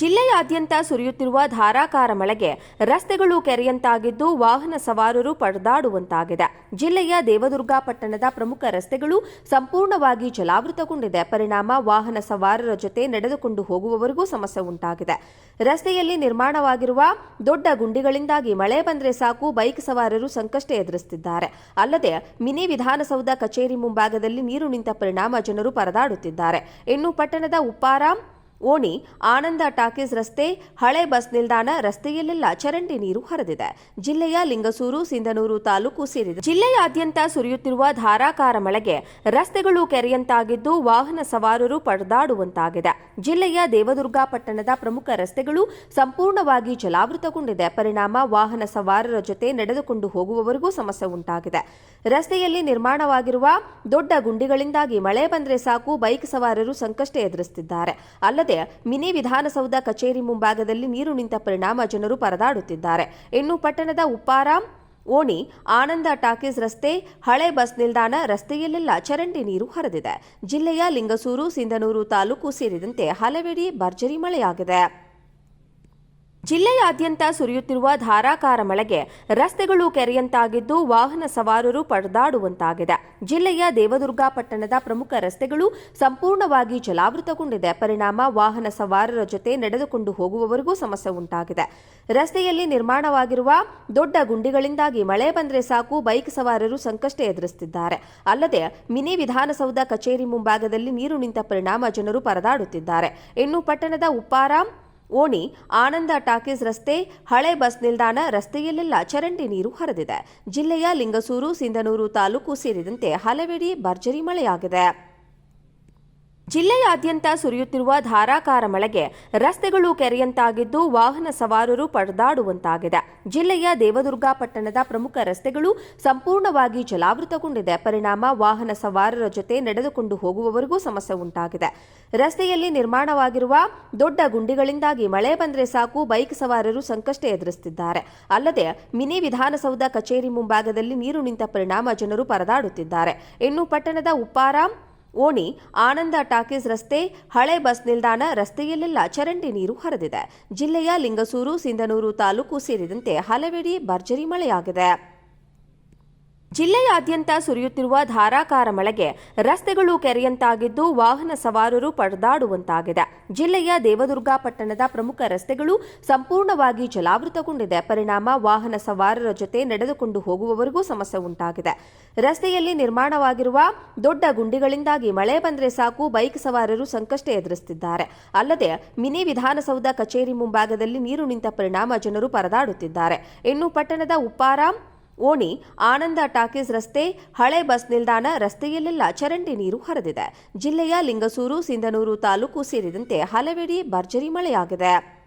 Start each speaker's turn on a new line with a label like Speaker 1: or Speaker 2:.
Speaker 1: ಜಿಲ್ಲೆಯಾದ್ಯಂತ ಸುರಿಯುತ್ತಿರುವ ಧಾರಾಕಾರ ಮಳೆಗೆ ರಸ್ತೆಗಳು ಕೆರೆಯಂತಾಗಿದ್ದು ವಾಹನ ಸವಾರರು ಪರದಾಡುವಂತಾಗಿದೆ. ಜಿಲ್ಲೆಯ ದೇವದುರ್ಗ ಪಟ್ಟಣದ ಪ್ರಮುಖ ರಸ್ತೆಗಳು ಸಂಪೂರ್ಣವಾಗಿ ಜಲಾವೃತಗೊಂಡಿದೆ. ಪರಿಣಾಮ ವಾಹನ ಸವಾರರ ಜೊತೆ ನಡೆದುಕೊಂಡು ಹೋಗುವವರಿಗೂ ಸಮಸ್ಯೆ ಉಂಟಾಗಿದೆ. ರಸ್ತೆಯಲ್ಲಿ ನಿರ್ಮಾಣವಾಗಿರುವ ದೊಡ್ಡ ಗುಂಡಿಗಳಿಂದಾಗಿ ಮಳೆ ಬಂದರೆ ಸಾಕು, ಬೈಕ್ ಸವಾರರು ಸಂಕಷ್ಟ ಎದುರಿಸುತ್ತಿದ್ದಾರೆ. ಅಲ್ಲದೆ ಮಿನಿ ವಿಧಾನಸೌಧ ಕಚೇರಿ ಮುಂಭಾಗದಲ್ಲಿ ನೀರು ನಿಂತ ಪರಿಣಾಮ ಜನರು ಪರದಾಡುತ್ತಿದ್ದಾರೆ. ಇನ್ನು ಪಟ್ಟಣದ ಉಪ್ಪಾರ ಓಣಿ ಆನಂದ ಟಾಕೀಸ್ ರಸ್ತೆ, ಹಳೆ ಬಸ್ ನಿಲ್ದಾಣ ರಸ್ತೆಯಲ್ಲೆಲ್ಲ ಚರಂಡಿ ನೀರು ಹರಿದಿದೆ. ಜಿಲ್ಲೆಯ ಲಿಂಗಸೂರು, ಸಿಂಧನೂರು ತಾಲೂಕು ಸೇರಿದೆ. ಜಿಲ್ಲೆಯಾದ್ಯಂತ ಸುರಿಯುತ್ತಿರುವ ಧಾರಾಕಾರ ಮಳೆಗೆ ರಸ್ತೆಗಳು ಕೆರೆಯಂತಾಗಿದ್ದು ವಾಹನ ಸವಾರರು ಪರದಾಡುವಂತಾಗಿದೆ. ಜಿಲ್ಲೆಯ ದೇವದುರ್ಗ ಪಟ್ಟಣದ ಪ್ರಮುಖ ರಸ್ತೆಗಳು ಸಂಪೂರ್ಣವಾಗಿ ಜಲಾವೃತಗೊಂಡಿದೆ. ಪರಿಣಾಮ ವಾಹನ ಸವಾರರ ಜೊತೆ ನಡೆದುಕೊಂಡು ಹೋಗುವವರಿಗೂ ಸಮಸ್ಯೆ ಉಂಟಾಗಿದೆ. ರಸ್ತೆಯಲ್ಲಿ ನಿರ್ಮಾಣವಾಗಿರುವ ದೊಡ್ಡ ಗುಂಡಿಗಳಿಂದಾಗಿ ಮಳೆ ಬಂದರೆ ಸಾಕು, ಬೈಕ್ ಸವಾರರು ಸಂಕಷ್ಟ ಎದುರಿಸುತ್ತಿದ್ದಾರೆ ಅಲ್ಲದೆ ಮಿನಿ ವಿಧಾನಸೌಧ ಕಚೇರಿ ಮುಂಭಾಗದಲ್ಲಿ ನೀರು ನಿಂತ ಪರಿಣಾಮ ಜನರು ಪರದಾಡುತ್ತಿದ್ದಾರೆ. ಇನ್ನು ಪಟ್ಟಣದ ಉಪ್ಪಾರ, ಓಣಿ, ಆನಂದ ಟಾಕೀಸ್ ರಸ್ತೆ, ಹಳೆ ಬಸ್ ನಿಲ್ದಾಣ ರಸ್ತೆಯಲ್ಲೆಲ್ಲ ಚರಂಡಿ ನೀರು ಹರಿದಿದೆ. ಜಿಲ್ಲೆಯ ಲಿಂಗಸೂರು, ಸಿಂಧನೂರು ತಾಲೂಕು ಸೇರಿದಂತೆ ಹಲವೆಡೆ ಭರ್ಜರಿ ಮಳೆಯಾಗಿದೆ. ಜಿಲ್ಲೆಯಾದ್ಯಂತ ಸುರಿಯುತ್ತಿರುವ ಧಾರಾಕಾರ ಮಳೆಗೆ ರಸ್ತೆಗಳು ಕೆರೆಯಂತಾಗಿದ್ದು ವಾಹನ ಸವಾರರು ಪರದಾಡುವಂತಾಗಿದೆ. ಜಿಲ್ಲೆಯ ದೇವದುರ್ಗ ಪಟ್ಟಣದ ಪ್ರಮುಖ ರಸ್ತೆಗಳು ಸಂಪೂರ್ಣವಾಗಿ ಜಲಾವೃತಗೊಂಡಿದೆ. ಪರಿಣಾಮ ವಾಹನ ಸವಾರರ ಜೊತೆ ನಡೆದುಕೊಂಡು ಹೋಗುವವರಿಗೂ ಸಮಸ್ಯೆ ಉಂಟಾಗಿದೆ. ರಸ್ತೆಯಲ್ಲಿ ನಿರ್ಮಾಣವಾಗಿರುವ ದೊಡ್ಡ ಗುಂಡಿಗಳಿಂದಾಗಿ ಮಳೆ ಬಂದರೆ ಸಾಕು, ಬೈಕ್ ಸವಾರರು ಸಂಕಷ್ಟ ಎದುರಿಸುತ್ತಿದ್ದಾರೆ. ಅಲ್ಲದೆ ಮಿನಿ ವಿಧಾನಸೌಧ ಕಚೇರಿ ಮುಂಭಾಗದಲ್ಲಿ ನೀರು ನಿಂತ ಪರಿಣಾಮ ಜನರು ಪರದಾಡುತ್ತಿದ್ದಾರೆ. ಇನ್ನು ಪಟ್ಟಣದ ಉಪ್ಪಾರ ಓಣಿ ಆನಂದ ಟಾಕೀಸ್ ರಸ್ತೆ, ಹಳೆ ಬಸ್ ನಿಲ್ದಾಣ ರಸ್ತೆಯಲ್ಲೆಲ್ಲ ಚರಂಡಿ ನೀರು ಹರಿದಿದೆ. ಜಿಲ್ಲೆಯ ಲಿಂಗಸೂರು, ಸಿಂಧನೂರು ತಾಲೂಕು ಸೇರಿದಂತೆ ಹಲವೆಡೆ ಭರ್ಜರಿ ಮಳೆಯಾಗಿದೆ. ಜಿಲ್ಲೆಯಾದ್ಯಂತ ಸುರಿಯುತ್ತಿರುವ ಧಾರಾಕಾರ ಮಳೆಗೆ ರಸ್ತೆಗಳು ಕೆರೆಯಂತಾಗಿದ್ದು ವಾಹನ ಸವಾರರು ಪರದಾಡುವಂತಾಗಿದೆ. ಜಿಲ್ಲೆಯ ದೇವದುರ್ಗ ಪಟ್ಟಣದ ಪ್ರಮುಖ ರಸ್ತೆಗಳು ಸಂಪೂರ್ಣವಾಗಿ ಜಲಾವೃತಗೊಂಡಿದೆ. ಪರಿಣಾಮ ವಾಹನ ಸವಾರರ ಜೊತೆ ನಡೆದುಕೊಂಡು ಹೋಗುವವರಿಗೂ ಸಮಸ್ಯೆ ಉಂಟಾಗಿದೆ. ರಸ್ತೆಯಲ್ಲಿ ನಿರ್ಮಾಣವಾಗಿರುವ ದೊಡ್ಡ ಗುಂಡಿಗಳಿಂದಾಗಿ ಮಳೆ ಬಂದರೆ ಸಾಕು, ಬೈಕ್ ಸವಾರರು ಸಂಕಷ್ಟ ಎದುರಿಸುತ್ತಿದ್ದಾರೆ. ಅಲ್ಲದೆ ಮಿನಿ ವಿಧಾನಸೌಧ ಕಚೇರಿ ಮುಂಭಾಗದಲ್ಲಿ ನೀರು ನಿಂತ ಪರಿಣಾಮ ಜನರು ಪರದಾಡುತ್ತಿದ್ದಾರೆ. ಇನ್ನು ಪಟ್ಟಣದ ಉಪ್ಪಾರ ಓಣಿ ಆನಂದ ಟಾಕೀಸ್ ರಸ್ತೆ, ಹಳೆ ಬಸ್ ನಿಲ್ದಾಣ ರಸ್ತೆಯಲ್ಲೆಲ್ಲ ಚರಂಡಿ ನೀರು ಹರಿದಿದೆ. ಜಿಲ್ಲೆಯ ಲಿಂಗಸೂರು, ಸಿಂಧನೂರು ತಾಲೂಕು ಸೇರಿದಂತೆ ಹಲವೆಡೆ ಭರ್ಜರಿ ಮಳೆಯಾಗಿದೆ. ಜಿಲ್ಲೆಯಾದ್ಯಂತ ಸುರಿಯುತ್ತಿರುವ ಧಾರಾಕಾರ ಮಳೆಗೆ ರಸ್ತೆಗಳು ಕೆರೆಯಂತಾಗಿದ್ದು ವಾಹನ ಸವಾರರು ಪರದಾಡುವಂತಾಗಿದೆ. ಜಿಲ್ಲೆಯ ದೇವದುರ್ಗ ಪಟ್ಟಣದ ಪ್ರಮುಖ ರಸ್ತೆಗಳು ಸಂಪೂರ್ಣವಾಗಿ ಜಲಾವೃತಗೊಂಡಿದೆ. ಪರಿಣಾಮ ವಾಹನ ಸವಾರರ ಜೊತೆ ನಡೆದುಕೊಂಡು ಹೋಗುವವರಿಗೂ ಸಮಸ್ಯೆ ಉಂಟಾಗಿದೆ. ರಸ್ತೆಯಲ್ಲಿ ನಿರ್ಮಾಣವಾಗಿರುವ ದೊಡ್ಡ ಗುಂಡಿಗಳಿಂದಾಗಿ ಮಳೆ ಬಂದರೆ ಸಾಕು, ಬೈಕ್ ಸವಾರರು ಸಂಕಷ್ಟ ಎದುರಿಸುತ್ತಿದ್ದಾರೆ. ಅಲ್ಲದೆ ಮಿನಿ ವಿಧಾನಸೌಧ ಕಚೇರಿ ಮುಂಭಾಗದಲ್ಲಿ ನೀರು ನಿಂತ ಪರಿಣಾಮ ಜನರು ಪರದಾಡುತ್ತಿದ್ದಾರೆ. ಇನ್ನು ಪಟ್ಟಣದ ಉಪ್ಪಾರ ಓಣಿ ಆನಂದ ಟಾಕೀಸ್ ರಸ್ತೆ, ಹಳೆ ಬಸ್ ನಿಲ್ದಾಣ ರಸ್ತೆಯಲ್ಲೆಲ್ಲ ಚರಂಡಿ ನೀರು ಹರಿದಿದೆ. ಜಿಲ್ಲೆಯ ಲಿಂಗಸೂರು, ಸಿಂಧನೂರು ತಾಲೂಕು ಸೇರಿದಂತೆ ಹಲವೆಡೆ ಭರ್ಜರಿ ಮಳೆಯಾಗಿದೆ.